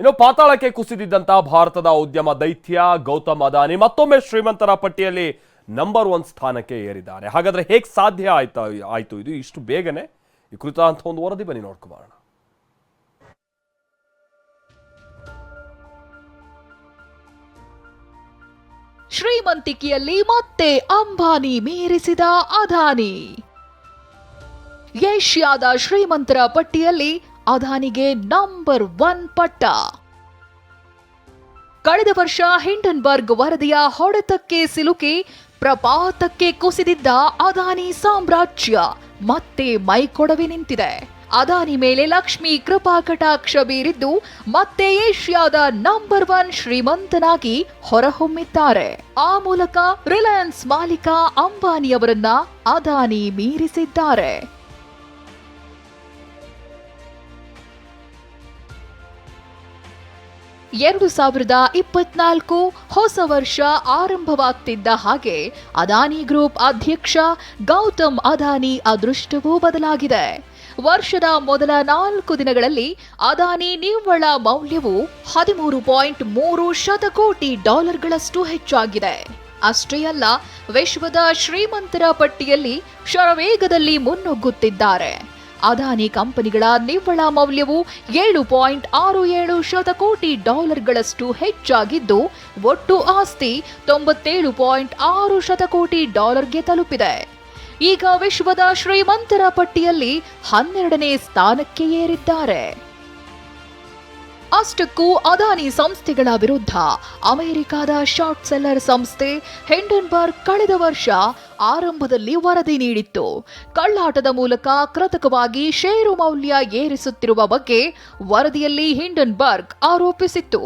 ಇನ್ನು ಪಾತಾಳಕ್ಕೆ ಕುಸಿದಿದ್ದಂತಹ ಭಾರತದ ಉದ್ಯಮ ದೈತ್ಯ ಗೌತಮ್ ಅದಾನಿ ಮತ್ತೊಮ್ಮೆ ಶ್ರೀಮಂತರ ಪಟ್ಟಿಯಲ್ಲಿ ನಂಬರ್ ಒನ್ ಸ್ಥಾನಕ್ಕೆ ಏರಿದ್ದಾರೆ. ಹಾಗಾದ್ರೆ ಹೇಗೆ ಸಾಧ್ಯ ಆಯ್ತಾ, ಆಯ್ತು ಇದು? ಇಷ್ಟು ಬೇಗನೆ ಈ ಕುರಿತಾಂತ ಒಂದು ವರದಿ ಬನ್ನಿ ನೋಡ್ಕೊಂಬರೋಣ ಶ್ರೀಮಂತಿಕೆಯಲ್ಲಿ ಮತ್ತೆ ಅಂಬಾನಿ ಮೀರಿಸಿದ ಅದಾನಿ. ಏಷ್ಯಾದ ಶ್ರೀಮಂತರ ಪಟ್ಟಿಯಲ್ಲಿ ಅದಾನಿಗೆ ನಂಬರ್ ಒನ್ ಪಟ್ಟ. ಕಳೆದ ವರ್ಷ ಹಿಂಡನ್ಬರ್ಗ್ ವರದಿಯ ಹೊಡೆತಕ್ಕೆ ಸಿಲುಕಿ ಪ್ರಪಾತಕ್ಕೆ ಕುಸಿದಿದ್ದ ಅದಾನಿ ಸಾಮ್ರಾಜ್ಯ ಮತ್ತೆ ಮೈಕೊಡವೆ ನಿಂತಿದೆ. ಅದಾನಿ ಮೇಲೆ ಲಕ್ಷ್ಮಿ ಕೃಪಾ ಕಟಾಕ್ಷ ಬೀರಿದ್ದು ಮತ್ತೆ ಏಷ್ಯಾದ ನಂಬರ್ ಒನ್ ಶ್ರೀಮಂತನಾಗಿ ಹೊರಹೊಮ್ಮಿದ್ದಾರೆ. ಆ ಮೂಲಕ ರಿಲಯನ್ಸ್ ಮಾಲೀಕ ಅಂಬಾನಿಯವರನ್ನ ಅದಾನಿ ಮೀರಿಸಿದ್ದಾರೆ. ಎರಡು ಸಾವಿರದ ಇಪ್ಪತ್ನಾಲ್ಕು ಹೊಸ ವರ್ಷ ಆರಂಭವಾಗ್ತಿದ್ದ ಹಾಗೆ ಅದಾನಿ ಗ್ರೂಪ್ ಅಧ್ಯಕ್ಷ ಗೌತಮ್ ಅದಾನಿ ಅದೃಷ್ಟವೂ ಬದಲಾಗಿದೆ. ವರ್ಷದ ಮೊದಲ ನಾಲ್ಕು ದಿನಗಳಲ್ಲಿ ಅದಾನಿ ನಿವ್ವಳ ಮೌಲ್ಯವು ಹದಿಮೂರು ಪಾಯಿಂಟ್ ಮೂರು ಶತಕೋಟಿ ಡಾಲರ್ಗಳಷ್ಟು ಹೆಚ್ಚಾಗಿದೆ. ಅಷ್ಟೇ ಅಲ್ಲ, ವಿಶ್ವದ ಶ್ರೀಮಂತರ ಪಟ್ಟಿಯಲ್ಲಿ ಶರವೇಗದಲ್ಲಿ ಮುನ್ನುಗ್ಗುತ್ತಿದ್ದಾರೆ. ಅದಾನಿ ಕಂಪನಿಗಳ ನಿವ್ವಳ ಮೌಲ್ಯವು ಏಳು ಪಾಯಿಂಟ್ ಆರು ಏಳು ಶತಕೋಟಿ ಡಾಲರ್ಗಳಷ್ಟು ಹೆಚ್ಚಾಗಿದ್ದು, ಒಟ್ಟು ಆಸ್ತಿ ತೊಂಬತ್ತೇಳು ಪಾಯಿಂಟ್ ಆರು ಶತಕೋಟಿ ಡಾಲರ್ಗೆ ತಲುಪಿದೆ. ಈಗ ವಿಶ್ವದ ಶ್ರೀಮಂತರ ಪಟ್ಟಿಯಲ್ಲಿ ಹನ್ನೆರಡನೇ ಸ್ಥಾನಕ್ಕೆ ಏರಿದ್ದಾರೆ. ಅಷ್ಟಕ್ಕೂ ಅದಾನಿ ಸಂಸ್ಥೆಗಳ ವಿರುದ್ಧ ಅಮೆರಿಕದ ಶಾರ್ಟ್ ಸೆಲ್ಲರ್ ಸಂಸ್ಥೆ ಹೆಂಡನ್ಬರ್ಗ್ ಕಳೆದ ವರ್ಷ ಆರಂಭದಲ್ಲಿ ವರದಿ ನೀಡಿತ್ತು. ಕಳ್ಳಾಟದ ಮೂಲಕ ಕೃತಕವಾಗಿ ಷೇರು ಮೌಲ್ಯ ಏರಿಸುತ್ತಿರುವ ಬಗ್ಗೆ ವರದಿಯಲ್ಲಿ ಹಿಂಡನ್ಬರ್ಗ್ ಆರೋಪಿಸಿತ್ತು.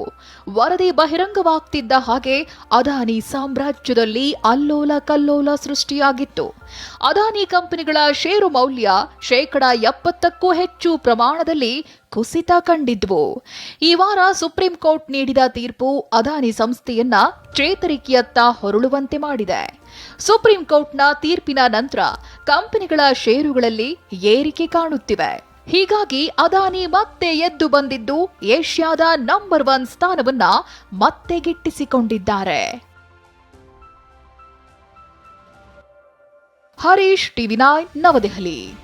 ವರದಿ ಬಹಿರಂಗವಾಗ್ತಿದ್ದ ಹಾಗೆ ಅದಾನಿ ಸಾಮ್ರಾಜ್ಯದಲ್ಲಿ ಅಲ್ಲೋಲ ಕಲ್ಲೋಲ ಸೃಷ್ಟಿಯಾಗಿತ್ತು. ಅದಾನಿ ಕಂಪನಿಗಳ ಷೇರು ಮೌಲ್ಯ ಶೇಕಡಾ ಎಪ್ಪತ್ತಕ್ಕೂ ಹೆಚ್ಚು ಪ್ರಮಾಣದಲ್ಲಿ ಕುಸಿತ ಕಂಡಿದ್ವು ಈ ವಾರ ಸುಪ್ರೀಂ ಕೋರ್ಟ್ ನೀಡಿದ ತೀರ್ಪು ಅದಾನಿ ಸಂಸ್ಥೆಯನ್ನ ಚೇತರಿಕೆಯತ್ತ ಹೊರಳುವಂತೆ ಮಾಡಿದೆ. ಸುಪ್ರೀಂ ಕೋರ್ಟ್ನ ತೀರ್ಪಿನ ನಂತರ ಕಂಪನಿಗಳ ಷೇರುಗಳಲ್ಲಿ ಏರಿಕೆ ಕಾಣುತ್ತಿವೆ. ಹೀಗಾಗಿ ಅದಾನಿ ಮತ್ತೆ ಎದ್ದು ಬಂದಿದ್ದು ಏಷ್ಯಾದ ನಂಬರ್ ಒನ್ ಸ್ಥಾನವನ್ನ ಮತ್ತೆ ಗಿಟ್ಟಿಸಿಕೊಂಡಿದ್ದಾರೆ. Harish TV nine Navadehali.